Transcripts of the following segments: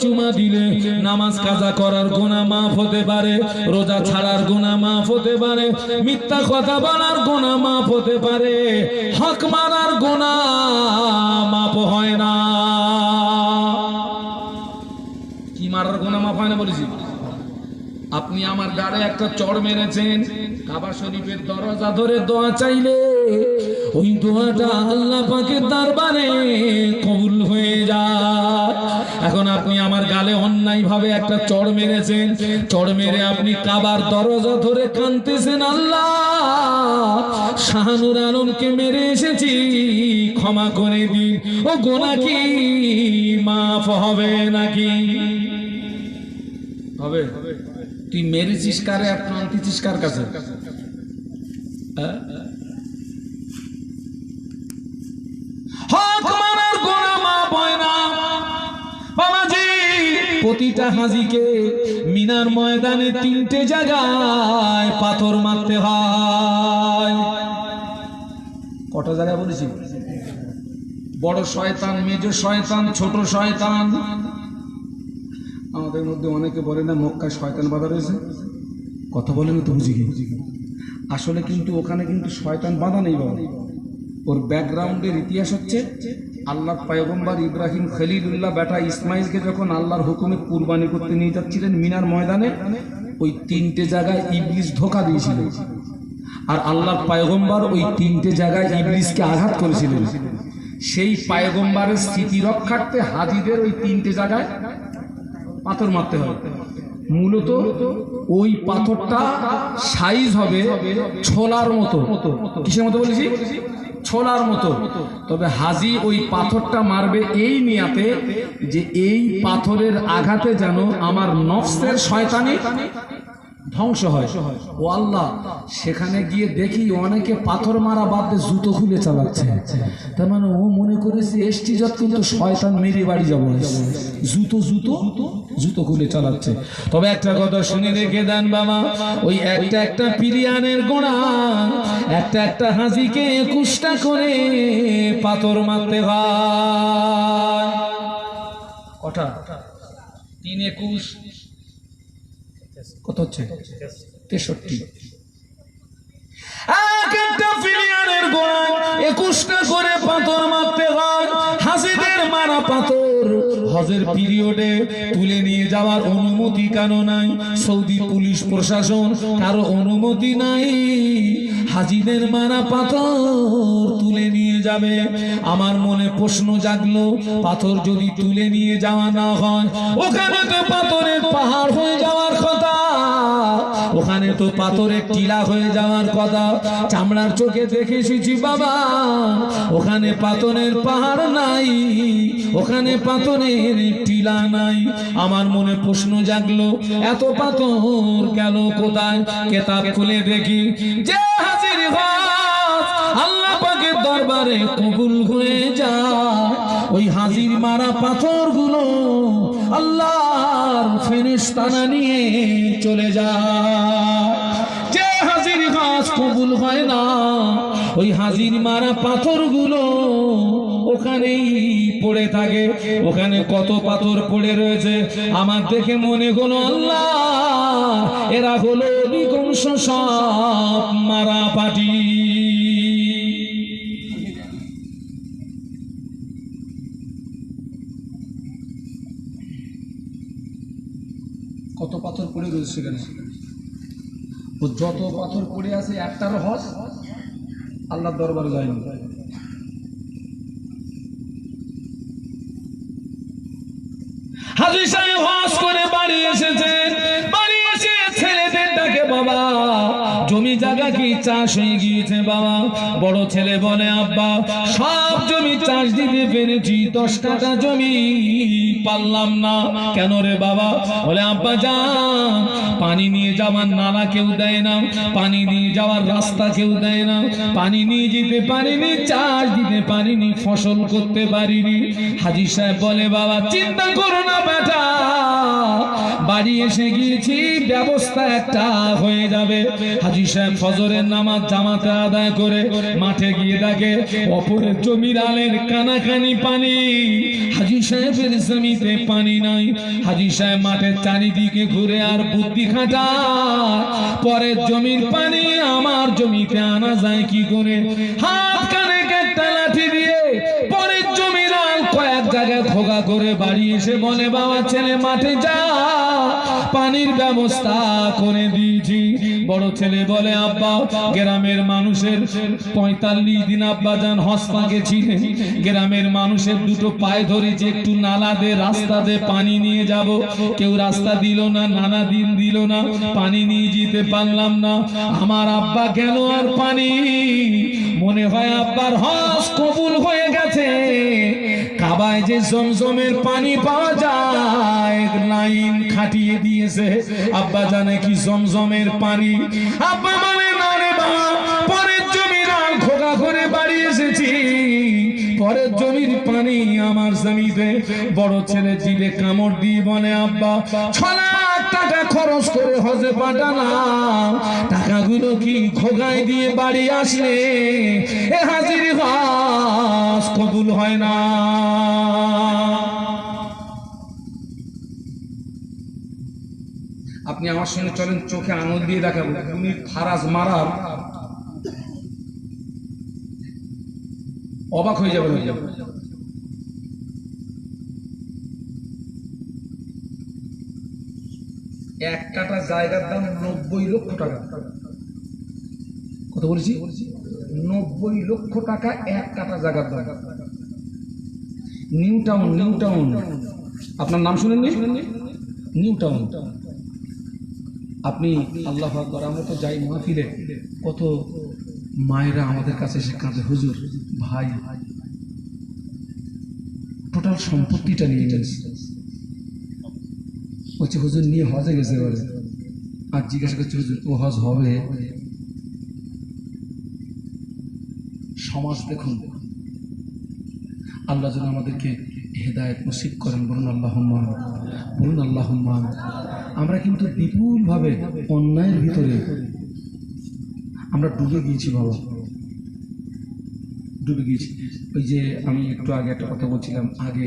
চুমা দিলে নামাজ কাজা করার গোনা মাফ হতে পারে, রোজা ছাড়ার গোনা মাফ হতে পারে, মিথ্যা কথা বলার গোনা মাফ হতে পারে, হক মারার গোনা মাফ হয় না। কি মারার গোনা মাফ হয় না বলেছি? আপনি আমার গাড়ে একটা চড় মেরেছেন, কাবা শরীফের দরজা ধরে দোয়া চাইলে, ওই দোয়াটা আল্লাহ পাকের দরবারে কবুল হয়ে যায়। এখন আপনি আমার গালে অন্যায় ভাবে একটা চড় মেরেছেন। চড় মেরে আপনি কাবার দরজা ধরে কানতেছেন আল্লাহ। শাহানুর আলমকে মেরে এসেছি ক্ষমা করে দিন। ও গোনা কি? মাফ হবে নাকি? হবে। তুই মেরেছিস কারে? আর কান্তিছিস কার কাছে? হ্যাঁ? প্রতিটা হাজিকে মিনার ময়দানে তিনটে জায়গায় পাথর মারতে হয়। কটা জায়গায় বলেছি? বড় শয়তান, মেজ শয়তান, ছোট শয়তান। আমাদের মধ্যে অনেকে বলে না, মক্কায় শয়তান বাধা রয়েছে। কথা বলেন তো বুঝি আসলে কিন্তু ওখানে কিন্তু শয়তান বাধা নেই বাবা। ওর ব্যাকগ্রাউন্ডের ইতিহাস হচ্ছে আল্লাহ পয়গম্বর ইব্রাহিম খলিলুল্লাহ বেটা ইসমাইলকে যখন আল্লাহর হুকুমে কুরবানি করতে নিয়ে যাচ্ছিলেন মিনার ময়দানে, ওই তিনটে জায়গায় ইবলিস ধোকা দিয়েছিল। আর আল্লাহর পয়গম্বর ওই তিনটে জায়গায় ইবলিসকে আঘাত করেছিলেন সেই পায়গম্বারের স্মৃতি রক্ষার্থে হাজিদের ওই তিনটে জায়গায় পাথর মারতে হবে মূলত ওই পাথরটা সাইজ হবে ছোলার মতো। কিসের মতো বলেছি? ছোলার মতো। তবে হাজি ওই পাথরটা মারবে এই নিয়াতে যে এই পাথরের আঘাতে যেন আমার নফসের শয়তানি ধ্বংস হয়। ও আল্লাহ, সেখানে গিয়ে দেখি অনেকে পাথর মারা বাদ জুতো খুলে চালাচ্ছে। তার মানে ও মনে করেছে এসটি যত কিন্তু শয়তান মেরে বাড়ি যাব। জুতো জুতো জুতো খুলে চালাচ্ছে। তবে একটা কথা শুনে রেখে দেন বাবা, ওই একটা একটা পিরিয়ানের গোড়া, একটা একটা হাজিকে একুশটা করে পাথর মারতে হয়। কটা তিন একুশ কত হচ্ছে? তেষট্টি। পাথর পাথর। তুলে নিয়ে যাওয়ার অনুমতি কেন নাই। সৌদি পুলিশ প্রশাসন অনুমতি নাই। হাজিদের মারা পাথর তুলে নিয়ে যাবে। আমার মনে প্রশ্ন জাগলো, পাথর যদি তুলে নিয়ে যাওয়া না হয়, ওখানে তো পাথরের তো পাথরের টিলা হয়ে যাওয়ার কথা চামড়ার চোখে দেখে এসেছি, বাবা। ওখানে পাথরের পাহাড় নাই, ওখানে পাথরের টিলা নাই। আমার মনে প্রশ্ন জাগলো, এত পাথর গেল কোথায়? কেতাব খুলে দেখি, যে হাজির হজ আল্লাহ পাকের দরবারে কবুল হয়ে যায়। ওই হাজির মারা পাথরগুলো আল্লাহর ফেরেশতানা নিয়ে চলে যায়। যে হাজির গাছ কবুল হয় না, ওই হাজির মারা পাথরগুলো ওখানেই পড়ে থাকে। ওখানে কত পাথর পড়ে রয়েছে, আমার দেখে মনে হলো, আল্লাহ, এরা হলো অধিকাংশ সব মারা পাটি কত পাথর পড়ে রয়েছে সেখানে? ও যত পাথর পড়ে আছে একটার হজ আল্লাহর দরবারে যায়নি। হাজির সাহেব হজ করে বাড়ি এসেছেন জমি জায়গা কি চাষ হয়ে গিয়েছে বাবা? বড় ছেলে বলে, আব্বা, সব জমি চাষ দিতে পেরেছি, দশ কাটা জমি পারলাম না। কেন রে বাবা? বলে, আব্বা, যা, পানি নিয়ে যাওয়ার নালা কেউ দেয় না, পানি নিয়ে যাওয়ার রাস্তা কেউ দেয় না, পানি নিয়ে যেতে পারিনি, চাষ দিতে পারি পারিনি, ফসল করতে পারিনি। হাজি সাহেব বলে, বাবা, চিন্তা করো না বেটা, বাড়ি এসে গিয়েছি, ব্যবস্থা একটা হয়ে যাবে। হাজি সাহেব ফজরের নামাজ জামাতে আদায় করে মাঠে গিয়ে দেখে অপরের জমির আলের কানাকানি পানি। হাজি সাহেবের জমিতে পানি নাই। হাজি সাহেব মাঠের চারিদিকে ঘুরে আর বুদ্ধি খাটা। পরের জমির পানি আমার জমিতে আনা যায় কি করে? হাত কানে একটা লাঠি দিয়ে পরের জমির আল কয়েক জায়গায় খোগা করে বাড়ি এসে বলে, বাবা, ছেলে, মাঠে যা। পানির ব্যবস্থা করে দিয়েছি। বড় ছেলে বলে, আব্বা, গ্রামের মানুষের পঁয়তাল্লিশ দিন আব্বা যান হসপা গেছিলেন গ্রামের মানুষের দুটো পায়ে ধরে যে একটু নালা দে, রাস্তা দে, পানি নিয়ে যাব। কেউ রাস্তা দিল না, নানা দিন দিল না, পানি নিয়ে যেতে পারলাম না। আমার আব্বা গেল আর পানি। মনে হয় আব্বার হস কবুল হয়ে গেছে। কাবায় যে জমজমের পানি পাওয়া যায় লাইন খাটিয়ে দিয়েছে। আব্বা জানে কি জমজমের পানি। আব্বা মানে না রে বাবা, পরের আল খোকা করে বাড়ি এসেছি। পরের জমির পানি আমার জমিতে। বড় ছেলে জিবে কামড় দিয়ে বলে, আব্বা টাকা খরচ করে হজে পাঠালাম। টাকাগুলো কি খোগায় দিয়ে বাড়ি আসলে? এ হাজির হজ কবুল হয় না। আপনি আমার সঙ্গে চলেন, চোখে আঙুল দিয়ে দেখাবো। তুমি ফারাজ মারার অবাক হয়ে যাবে হয়ে যাবে এক কাটা জায়গার দাম নব্বই লক্ষ টাকা। কত বলেছি? নব্বই লক্ষ টাকা এক কাটা জায়গার দাম। নিউ টাউন নিউ টাউন। আপনার নাম শুনেননি? New town. আপনি আল্লাহ আকবর আমরা তো যাই মাহফিলে, কত মায়েরা আমাদের কাছে এসে কাঁদে, হুজুর, ভাই। টোটাল সম্পত্তিটা নিয়ে গেছে। বলছে, হুজুর, নিয়ে হজে গেছে বলে আর জিজ্ঞাসা করছে, হুজুর, ও হজ হবে? সমাজ দেখুন। আল্লাহ যেন আমাদেরকে হেদায়ত নসিব করেন, বলুন আল্লাহ বলুন আল্লাহ আমরা কিন্তু বিপুলভাবে অন্যায়ের ভিতরে আমরা ডুবে গিয়েছি বাবা। ডুবে গিয়েছি। ওই যে আমি একটু আগে একটা কথা বলছিলাম, আগে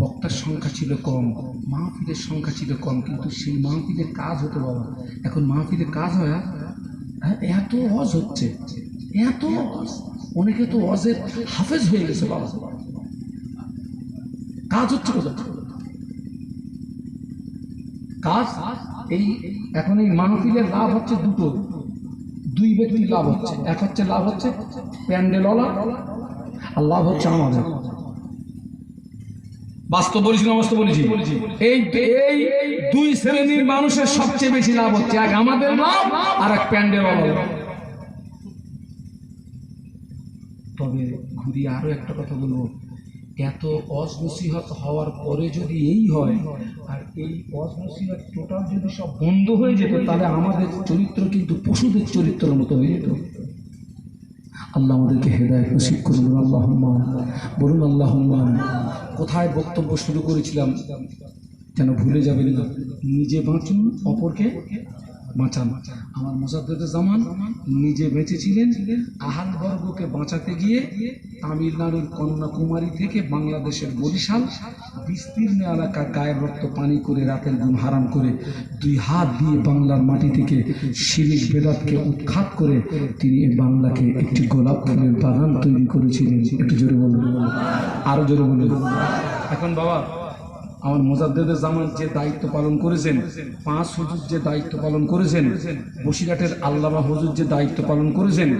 বক্তার সংখ্যা ছিল কম, মাহফিলের সংখ্যা ছিল কম, কিন্তু সেই মাহফিলের কাজ হতো বাবা। এখন মাহফিলের কাজ হয় হ্যাঁ এত অজ হচ্ছে, এত অনেকে তো অজের হাফেজ হয়ে গেছে বাবা। কাজ হচ্ছে কোথা কাজ, এই এখন এই মাহফিলের লাভ হচ্ছে দুটো। দুই ব্যক্তির লাভ হচ্ছে। এক হচ্ছে লাভ হচ্ছে প্যান্ডেলওয়ালা আর লাভ হচ্ছে আমাদের। বাস্তব বলেছি না বাস্তব বলেছি? এই এই দুই শ্রেণির মানুষের সবচেয়ে বেশি লাভ হচ্ছে। এক আমাদের লাভ, আর এক প্যান্ডেলওয়ালা তবে ঘুরিয়ে আরও একটা কথা বলব। এত অজনসিহত হওয়ার পরে যদি এই হয়, আর এই অজনসিহত টোটাল যদি সব বন্ধ হয়ে যেত, তাহলে আমাদের চরিত্র কিন্তু পশুদের চরিত্রের মতো হয়ে যেত। আল্লাহ আমাদেরকে হেদায়ত নসিব করুন আল্লাহ বলুন আল্লাহ কোথায় বক্তব্য শুরু করেছিলাম, যেন ভুলে যাবেন না। নিজে বাঁচুন, অপরকে বাঁচান। আমার মোজাদ্দেদ জামান, নিজে বেঁচেছিলেন আহাল বর্গকে বাঁচাতে গিয়ে তামিলনাড়ুর কন্যাকুমারী থেকে বাংলাদেশের বরিশাল বিস্তীর্ণ এলাকা গায়ের রক্ত পানি করে রাতের ঘুম হারাম করে দুই হাত দিয়ে বাংলার মাটি থেকে শিরিক বেদাতকে উৎখাত করে তিনি বাংলাকে একটি গোলাপ ফুলের বাগান তৈরি করেছিলেন। একটু জোরে বলুন। আরও জোরে বলুন। এখন বাবা আমার মোজাদ্দেদের জামান যে দায়িত্ব পালন করেছেন, পাঁচ হুজুর যে দায়িত্ব পালন করেছেন, বসিরহাটের আল্লামা হুজুর যে দায়িত্ব পালন করেছেন,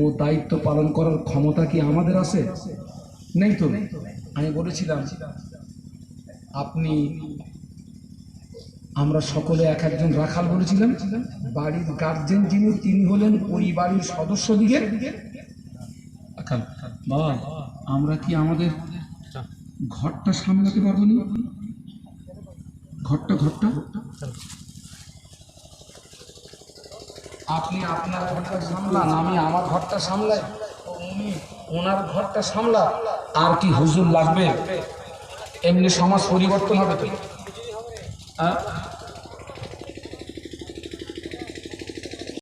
ও দায়িত্ব পালন করার ক্ষমতা কি আমাদের আছে? নেই তো? আমি বলেছিলাম, আপনি, আমরা সকলে এক একজন রাখাল বলেছিলাম, বাড়ির গার্জেন যিনি, তিনি হলেন ওই বাড়ির সদস্য দিকে। বাবা, আমরা কি আমাদের ঘরটা সামলাতে পারব না? ঘরটা ঘরটা আপনি আপনার ঘরটা সামলান আমি আমার ঘরটা সামলাই। উনি ওনার ঘরটা সামলা আর কি হুজুর লাগবে? এমনি সমাজ পরিবর্তন হবে তো। হ্যাঁ?